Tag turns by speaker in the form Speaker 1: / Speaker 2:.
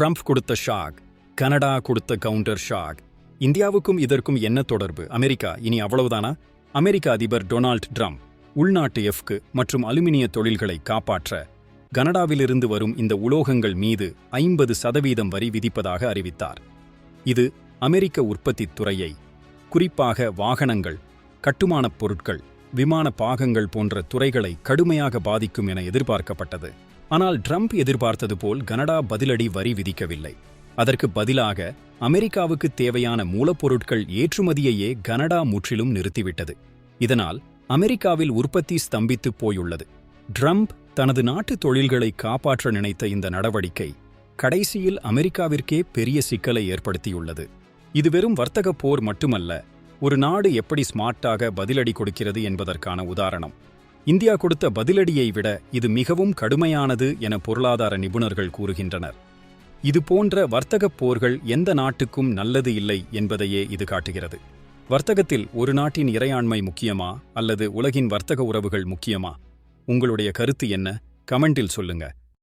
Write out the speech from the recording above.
Speaker 1: Trump கொடுத்த shock Canada கொடுத்த counter shock இந்தியாவுக்கும் இதற்கும் என்ன தொடர்பு? அமெரிக்கா இனி அவ்வளவுதானா? அமெரிக்க அதிபர் டொனால்ட் ட்ரம்ப் உள்நாட்டு எஃப்கு மற்றும் அலுமினிய தொழில்களை காப்பாற்ற கனடாவிலிருந்து வரும் இந்த உலோகங்கள் மீது ஐம்பது சதவீதம் வரி விதிப்பதாக அறிவித்தார். இது அமெரிக்க உற்பத்தித் துறையை குறிப்பாக வாகனங்கள் கட்டுமானப் பொருட்கள் விமான பாகங்கள் போன்ற துறைகளை கடுமையாக பாதிக்கும் என எதிர்பார்க்கப்பட்டது. ஆனால் ட்ரம்ப் எதிர்பார்த்தது போல் கனடா பதிலடி வரி விதிக்கவில்லை. அதற்கு பதிலாக அமெரிக்காவுக்கு தேவையான மூலப்பொருட்கள் ஏற்றுமதியையே கனடா முற்றிலும் நிறுத்திவிட்டது. இதனால் அமெரிக்காவில் உற்பத்தி ஸ்தம்பித்து போயுள்ளது. ட்ரம்ப் தனது நாட்டு தொழில்களை காப்பாற்ற நினைத்த இந்த நடவடிக்கை கடைசியில் அமெரிக்காவிற்கே பெரிய சிக்கலை ஏற்படுத்தியுள்ளது. இது வெறும் வர்த்தக போர் மட்டுமல்ல ஒரு நாடு எப்படி ஸ்மார்ட்டாக பதிலடி கொடுக்கிறது என்பதற்கான உதாரணம். இந்தியா கொடுத்த பதிலடியை விட இது மிகவும் கடுமையானது என பொருளாதார நிபுணர்கள் கூறுகின்றனர். இது போன்ற வர்த்தகப் போர்கள் எந்த நாட்டுக்கும் நல்லது இல்லை என்பதையே இது காட்டுகிறது. வர்த்தகத்தில் ஒரு நாட்டின் இறையாண்மை முக்கியமா அல்லது உலகின் வர்த்தக உறவுகள் முக்கியமா? உங்களுடைய கருத்து என்ன? கமெண்டில் சொல்லுங்க.